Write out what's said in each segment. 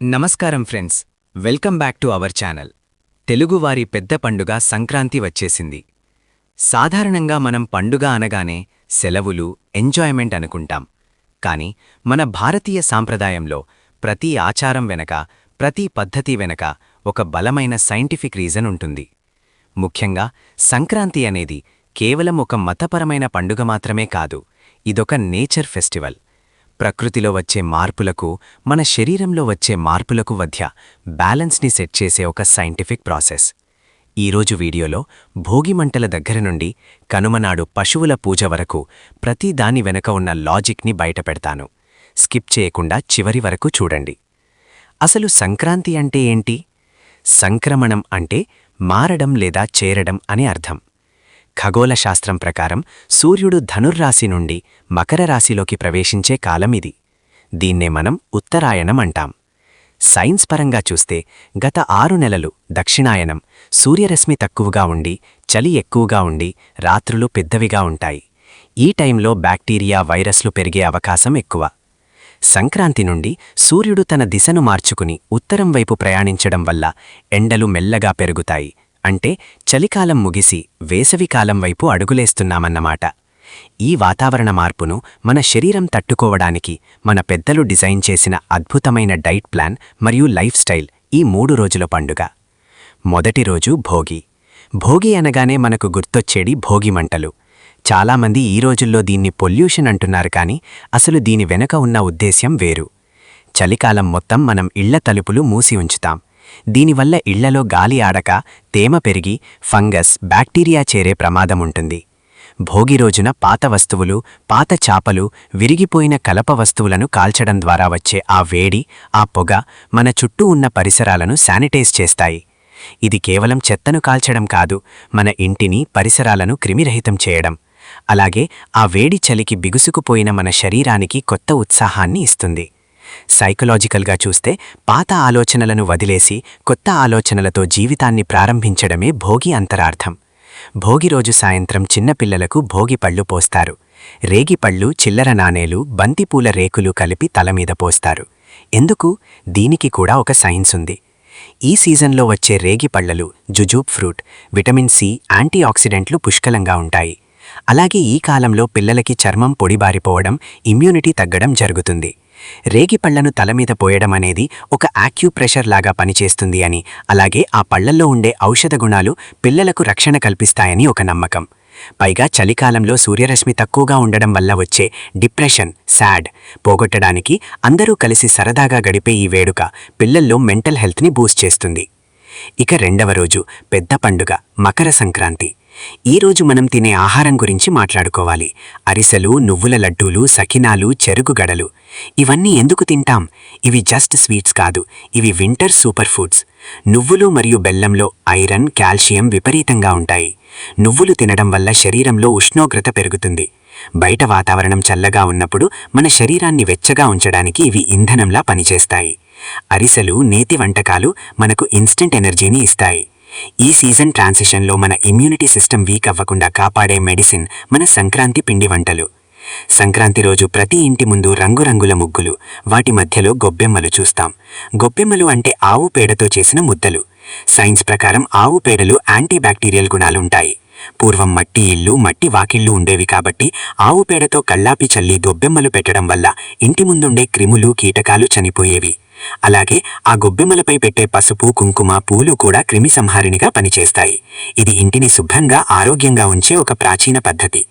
నమస్కారం friends. Welcome back to our channel. తెలుగువారి పెద్ద పండుగ సంక్రాంతి వచ్చేసింది. సాధారణంగా మనం పండుగ అనగానే సెలవులు ఎంజాయ్మెంట్ అనుకుంటాం. కాని మన భారతీయ సాంప్రదాయంలో ప్రతి ఆచారం వెనక ప్రతి పద్ధతి వెనక ఒక బలమైన సైంటిఫిక్ రీజన్ ఉంటుంది. ముఖ్యంగా సంక్రాంతి అనేది కేవలం ఒక మతపరమైన పండుగ మాత్రమే కాదు ఇదొక నేచర్ ఫెస్టివల్. ప్రకృతిలో వచ్చే మార్పులకు మన శరీరంలో వచ్చే మార్పులకు మధ్య బ్యాలెన్స్ని సెట్ చేసే ఒక సైంటిఫిక్ ప్రాసెస్. ఈరోజు వీడియోలో భోగిమంటల దగ్గర నుండి కనుమనాడు పశువుల పూజ వరకు ప్రతిదాని వెనక ఉన్న లాజిక్ని బయటపెడతాను స్కిప్ చేయకుండా చివరి వరకు చూడండి. అసలు సంక్రాంతి అంటే ఏంటి? సంక్రమణం అంటే మారడం లేదా చేరడం అని అర్థం. ఖగోళ శాస్త్రం ప్రకారం సూర్యుడు ధనుర్రాశి నుండి మకర రాశిలోకి ప్రవేశించే కాలం ఇది. దీన్నే మనం ఉత్తరాయణం అంటాం. సైన్స్ పరంగా చూస్తే గత ఆరు నెలలు దక్షిణాయనం సూర్యరశ్మి తక్కువగా ఉండి చలి ఎక్కువగా ఉండి రాత్రులు పెద్దవిగా ఉంటాయి. ఈ టైంలో బ్యాక్టీరియా వైరస్లు పెరిగే అవకాశం ఎక్కువ. సంక్రాంతి నుండి సూర్యుడు తన దిశను మార్చుకుని ఉత్తరం వైపు ప్రయాణించడం వల్ల ఎండలు మెల్లగా పెరుగుతాయి. అంటే చలికాలం ముగిసి వేసవికాలం వైపు అడుగులేస్తున్నామన్నమాట. ఈ వాతావరణ మార్పును మన శరీరం తట్టుకోవడానికి మన పెద్దలు డిజైన్ చేసిన అద్భుతమైన డైట్ ప్లాన్ మరియు లైఫ్ స్టైల్ ఈ మూడు రోజుల పండుగ. మొదటి రోజు భోగి. భోగి అనగానే మనకు గుర్తొచ్చేది భోగిమంటలు చాలామంది ఈ రోజుల్లో దీన్ని పొల్యూషన్ అంటున్నారు కాని అసలు దీని వెనక ఉన్న ఉద్దేశ్యం వేరు. చలికాలం మొత్తం మనం ఇళ్ళ తలుపులు మూసి ఉంచుతాం. దీనివల్ల ఇళ్ళలో గాలి ఆడక తేమ పెరిగి ఫంగస్ బ్యాక్టీరియా చేరే ప్రమాదముంటుంది. భోగి రోజున పాత వస్తువులు పాత చాపలు విరిగిపోయిన కలప వస్తువులను కాల్చడం ద్వారా వచ్చే ఆ వేడి ఆ పొగ మన చుట్టూ ఉన్న పరిసరాలను శానిటైజ్ చేస్తాయి. ఇది కేవలం చెత్తను కాల్చడం కాదు మన ఇంటిని పరిసరాలను క్రిమిరహితం చేయడం. అలాగే ఆ వేడి చలికి బిగుసుకుపోయిన మన శరీరానికి కొత్త ఉత్సాహాన్ని ఇస్తుంది. సైకలాజికల్గా చూస్తే పాత ఆలోచనలను వదిలేసి కొత్త ఆలోచనలతో జీవితాన్ని ప్రారంభించడమే భోగి అంతరార్థం. భోగి రోజు సాయంత్రం చిన్నపిల్లలకు భోగి పళ్ళు పోస్తారు. రేగిపళ్ళు చిల్లర నాణేలు బంతిపూల రేకులు కలిపి తలమీద పోస్తారు. ఎందుకు? దీనికి కూడా ఒక సైన్స్ ఉంది. ఈ సీజన్లో వచ్చే రేగిపళ్ళలు జుజూబ్ ఫ్రూట్ విటమిన్ సి యాంటీఆక్సిడెంట్లు పుష్కలంగా ఉంటాయి. అలాగే ఈ కాలంలో పిల్లలకి చర్మం పొడిబారిపోవడం ఇమ్యూనిటీ తగ్గడం జరుగుతుంది. రేగిపళ్ళను తలమీద పోయడం అనేది ఒక యాక్యూప్రెషర్ లాగా పనిచేస్తుంది అని అలాగే ఆ పళ్ళల్లో ఉండే ఔషధ గుణాలు పిల్లలకు రక్షణ కల్పిస్తాయని ఒక నమ్మకం. పైగా చలికాలంలో సూర్యరశ్మి తక్కువగా ఉండడం వల్ల వచ్చే డిప్రెషన్ శాడ్ పోగొట్టడానికి అందరూ కలిసి సరదాగా గడిపే ఈ వేడుక పిల్లల్లో మెంటల్ హెల్త్ని బూస్ట్ చేస్తుంది. ఇక రెండవ రోజు పెద్ద పండుగ మకర సంక్రాంతి. ఈరోజు మనం తినే ఆహారం గురించి మాట్లాడుకోవాలి. అరిసెలు నువ్వుల లడ్డూలు సకినాలు చెరుకు గడలు. ఇవన్నీ ఎందుకు తింటాం? ఇవి జస్ట్ స్వీట్స్ కాదు. ఇవి వింటర్ సూపర్ ఫుడ్స్. నువ్వులు మరియు బెల్లంలో ఐరన్ కాల్షియం విపరీతంగా ఉంటాయి. నువ్వులు తినడం వల్ల శరీరంలో ఉష్ణోగ్రత పెరుగుతుంది. బయట వాతావరణం చల్లగా ఉన్నప్పుడు మన శరీరాన్ని వెచ్చగా ఉంచడానికి ఇవి ఇంధనంలా పనిచేస్తాయి. అరిసెలు నేతి వంటకాలు మనకు ఇన్స్టెంట్ ఎనర్జీని ఇస్తాయి. ఈ సీజన్ ట్రాన్సిషన్లో మన ఇమ్యూనిటీ సిస్టమ్ వీక్ అవ్వకుండా కాపాడే మెడిసిన్ మన సంక్రాంతి పిండి వంటలు. సంక్రాంతి రోజు ప్రతి ఇంటి ముందు రంగురంగుల ముగ్గులు వాటి మధ్యలో గొబ్బెమ్మలు చూస్తాం. గొబ్బెమ్మలు అంటే ఆవు పేడతో చేసిన ముద్దలు. సైన్స్ ప్రకారం ఆవు పేడలు యాంటీబ్యాక్టీరియల్ గుణాలుంటాయి. పూర్వం మట్టి ఇల్లు మట్టి వాకిళ్ళు ఉండేవి కాబట్టి ఆవు పేడతో కళ్ళాపి చల్లి దొబ్బెమ్మలు పెట్టడం వల్ల ఇంటి ముందుండే క్రిములు కీటకాలు చనిపోయేవి. అలాగే ఆ గొబ్బెమ్మలపై పెట్టే పసుపు కుంకుమ పూలు కూడా క్రిమి సంహారిణిగా పనిచేస్తాయి. ఇది ఇంటిని శుభ్రంగా ఆరోగ్యంగా ఉంచే ఒక ప్రాచీన పద్ధతి.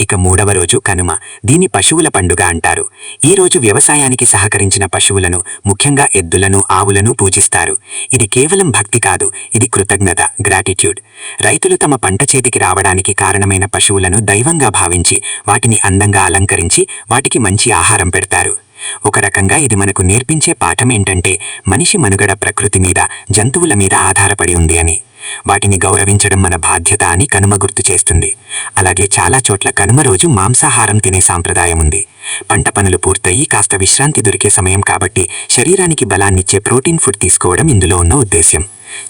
ఇక మూడవ రోజు కనుమ. దీని పశువుల పండుగ అంటారు. ఈ రోజు వ్యవసాయానికి సహకరించిన పశువులను ముఖ్యంగా ఎద్దులను ఆవులను పూజిస్తారు. ఇది కేవలం భక్తి కాదు ఇది కృతజ్ఞత గ్రాటిట్యూడ్. రైతులు తమ పంట చేతికి రావడానికి కారణమైన పశువులను దైవంగా భావించి వాటిని అందంగా అలంకరించి వాటికి మంచి ఆహారం పెడతారు. ఒక రకంగా ఇది మనకు నేర్పించే పాఠం ఏంటంటే మనిషి మనుగడ ప్రకృతి మీద జంతువుల మీద ఆధారపడి ఉంది అని. వాటిని గౌరవించడం మన బాధ్యత అని కనుమ గుర్తు చేస్తుంది. అలాగే చాలా చోట్ల కనుమ రోజు మాంసాహారం తినే సాంప్రదాయం ఉంది. పంట పనులు పూర్తయి కాస్త విశ్రాంతి దొరికే సమయం కాబట్టి శరీరానికి బలాన్నిచ్చే ప్రోటీన్ ఫుడ్ తీసుకోవడం ఇందులో ఉన్న ఉద్దేశ్యం.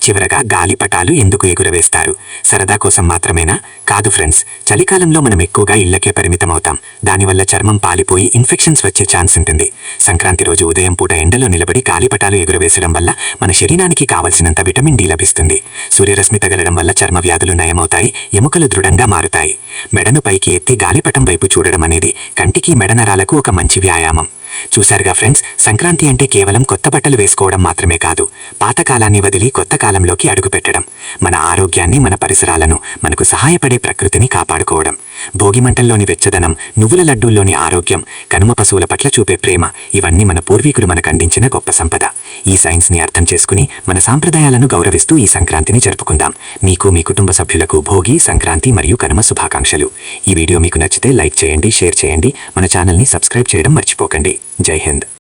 చివరగా గాలిపటాలు ఎందుకు ఎగురవేస్తారు? సరదా కోసం మాత్రమేనా? కాదు ఫ్రెండ్స్ చలికాలంలో మనం ఎక్కువగా ఇళ్ళకే పరిమితమవుతాం. దానివల్ల చర్మం పాలిపోయి ఇన్ఫెక్షన్స్ వచ్చే ఛాన్స్ ఉంటుంది. సంక్రాంతి రోజు ఉదయం పూట ఎండలో నిలబడి గాలిపటాలు ఎగురవేసడం వల్ల మన శరీరానికి కావలసినంత విటమిన్ డి లభిస్తుంది. సూర్యరశ్మి తగలడం వల్ల చర్మ వ్యాధులు నయమవుతాయి ఎముకలు దృఢంగా మారుతాయి. మెడను పైకి ఎత్తి గాలిపటం వైపు చూడడం అనేది కంటికి మెడ నరాలకు ఒక మంచి వ్యాయామం. చూశారుగా ఫ్రెండ్స్ సంక్రాంతి అంటే కేవలం కొత్త బట్టలు వేసుకోవడం మాత్రమే కాదు పాతకాలాన్ని వదిలి కొత్త కాలంలోకి అడుగుపెట్టడం మన ఆరోగ్యాన్ని మన పరిసరాలను మనకు సహాయపడే ప్రకృతిని కాపాడుకోవడం. భోగి మంటల్లోని వెచ్చదనం నువ్వుల లడ్డూల్లోని ఆరోగ్యం కనుమ పశువుల పట్ల చూపే ప్రేమ ఇవన్నీ మన పూర్వీకులు మనకు అందించిన గొప్ప సంపద. ఈ సైన్స్ని అర్థం చేసుకుని మన సాంప్రదాయాలను గౌరవిస్తూ ఈ సంక్రాంతిని జరుపుకుందాం. మీకు మీ కుటుంబ సభ్యులకు భోగి సంక్రాంతి మరియు కనుమ శుభాకాంక్షలు. ఈ వీడియో మీకు నచ్చితే లైక్ చేయండి షేర్ చేయండి. మన ఛానల్ని సబ్స్క్రైబ్ చేయడం మర్చిపోకండి. జై హింద్.